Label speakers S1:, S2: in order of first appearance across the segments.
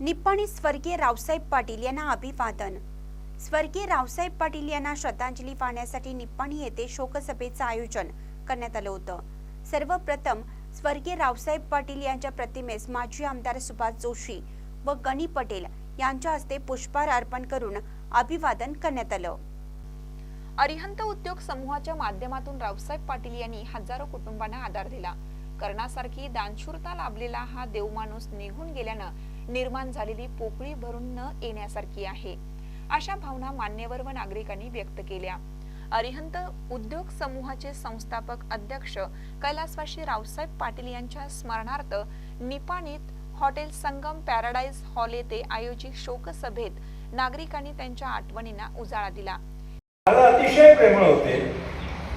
S1: निप्पाणी स्वर्गीय रावसाहेब पाटील यांना अभिवादन. स्वर्गीय रावसाहेब पाटील यांना श्रद्धांजली वाहण्यासाठी निप्पाणी येथे शोकसभेचं आयोजन करण्यात आलं होतं. सर्वप्रथम स्वर्गीय रावसाहेब पाटील यांच्या प्रतिमेस माजी आमदार सुभाष जोशी व गणी पटेल यांच्या हस्ते पुष्पहार अर्पण करून अभिवादन करण्यात आलं.
S2: अरिहंत उद्योग समूहाच्या माध्यमातून रावसाहेब पाटील यांनी हजारो कुटुंबांना आधार दिला. कर्णासारखी दानशूरता लाभलेला हा देवमाणूस निघून गेल्यानं निर्माण झालेली पोकळी भरून न येण्यासारखी आहे. अशा भावना मान्यवर व नागरिकांनी व्यक्त केल्या. अरिहंत उद्योग समूहाचे संस्थापक अध्यक्ष कैलासवाशी रावसाहेब पाटील यांच्या स्मरणार्थ निपाणीत हॉटेल संगम पॅराडाईज हॉल येथे आयोजित शोकसभेत नागरिकांनी त्यांच्या आठवणींना उजाळा दिला.
S3: मला अतिशय प्रेमळ होते.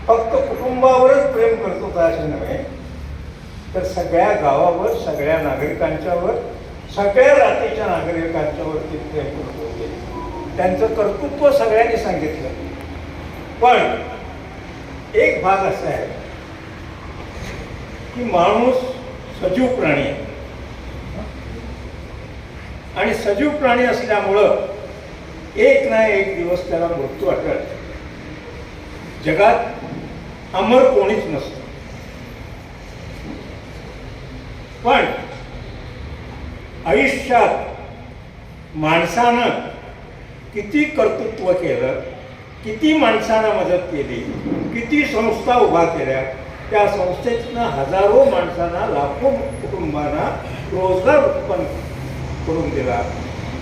S3: फक्त कुटुंबावरच प्रेम करत होता असे नव्हे? तर सगळ्या गावावर सगळ्या नागरिकांच्यावर सगळ्या जातीच्या नागरिकांच्या वरती प्रेम होते. त्यांचं कर्तृत्व सगळ्यांनी सांगितलं. पण एक भाग असा आहे की माणूस सजीव प्राणी आहे. आणि सजीव प्राणी असल्यामुळं एक ना एक दिवस त्याला मृत्यू अटळ जगात अमर कोणीच नसतं. पण आयुष्यात माणसानं किती कर्तृत्व केलं किती माणसांना मदत केली किती संस्था उभा केल्या त्या संस्थेतनं हजारो माणसांना लाखो कुटुंबांना रोजगार उत्पन्न करून दिला.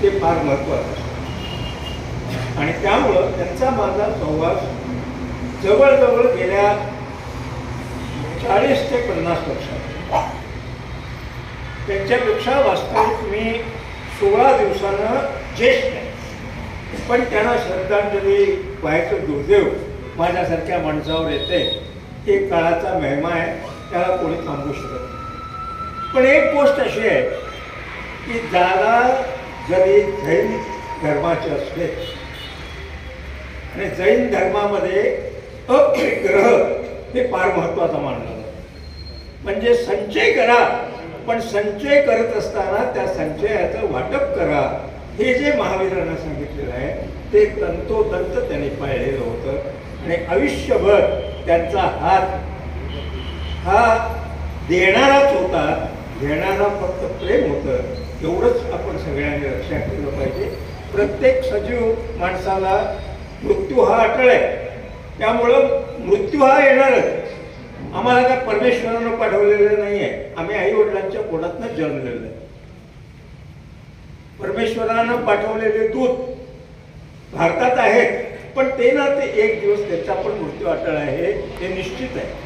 S3: ते फार महत्त्वाचं असतं आणि त्यामुळं त्यांचा माझा संवाद जवळजवळ गेल्या चाळीस ते पन्नास वर्षात. त्यांच्यापेक्षा वास्तविक मी सोळा दिवसानं ज्येष्ठ आहे. पण त्यांना श्रद्धांजली व्हायचं दुर्दैव माझ्यासारख्या माणसावर येते ते काळाचा महिमा आहे त्याला कोणी थांबू शकत नाही. पण एक गोष्ट अशी आहे की दादा जरी जैन धर्माचे असले आणि जैन धर्मामध्ये अग्रह हे फार महत्त्वाचं मानलं म्हणजे संचय करा. पण संचय करत असताना त्या संचयाचं वाटप करा. हे जे महावीरांना सांगितलेलं आहे ते तंतोतंत त्यांनी पाळलेलं होतं. आणि आयुष्यभर त्यांचा हात हा देणाराच होता. घेणारा फक्त प्रेम होतं. एवढंच आपण सगळ्यांनी लक्षात ठेवलं पाहिजे. प्रत्येक सजीव माणसाला मृत्यू हा अटळ आहे. त्यामुळं मृत्यू हा येणारच. आम्हाला काय परमेश्वरानं पाठवलेलं नाही आहे आम्ही आई वडिलांच्या पोटातनं जन्मलेलं आहे परमेश्वरानं पाठवलेले दूत भारतात आहेत पण ते ना ते एक दिवस त्याचा पण मृत्यू अटळ आहे हे निश्चित आहे.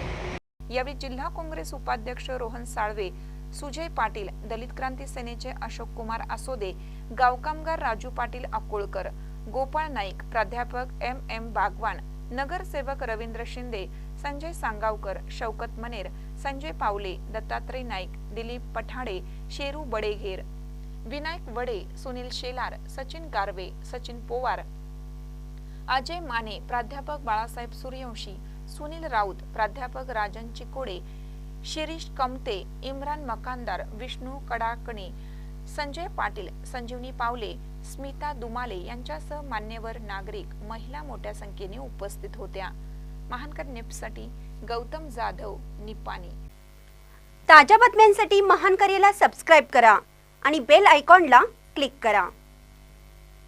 S2: यावेळी जिल्हा काँग्रेस उपाध्यक्ष रोहन साळवे सुजय पाटील दलित क्रांती सेनेचे अशोक कुमार आसोदे गावकामगार राजू पाटील अकोळकर गोपाळ नाईक प्राध्यापक एम एम बागवान नगरसेवक रवींद्र शिंदे संजय सांगावकर शौकत मनेर संजय पावले दत्तात्रय नाईक दिलीप पठाडे शेरू बडेघेर विनायक वडे सुनील शेलार सचिन गारवे सचिन पोवार अजय माने प्राध्यापक बाळासाहेब सूर्यवंशी सुनील राऊत प्राध्यापक राजन चिकोडे शिरीष कमते इम्रान मकानदार विष्णू कडाकणे संजय पाटील संजीवनी पावले स्मिता दुमाले यांच्यासह मान्यवर नागरिक महिला मोठ्या संख्येने उपस्थित होत्या. महानकर निप्ससाठी गौतम जाधव निपाणी.
S1: ताज्या बातम्यांसाठी महानकरेला सबस्क्राईब करा आणि बेल आयकॉनला क्लिक करा.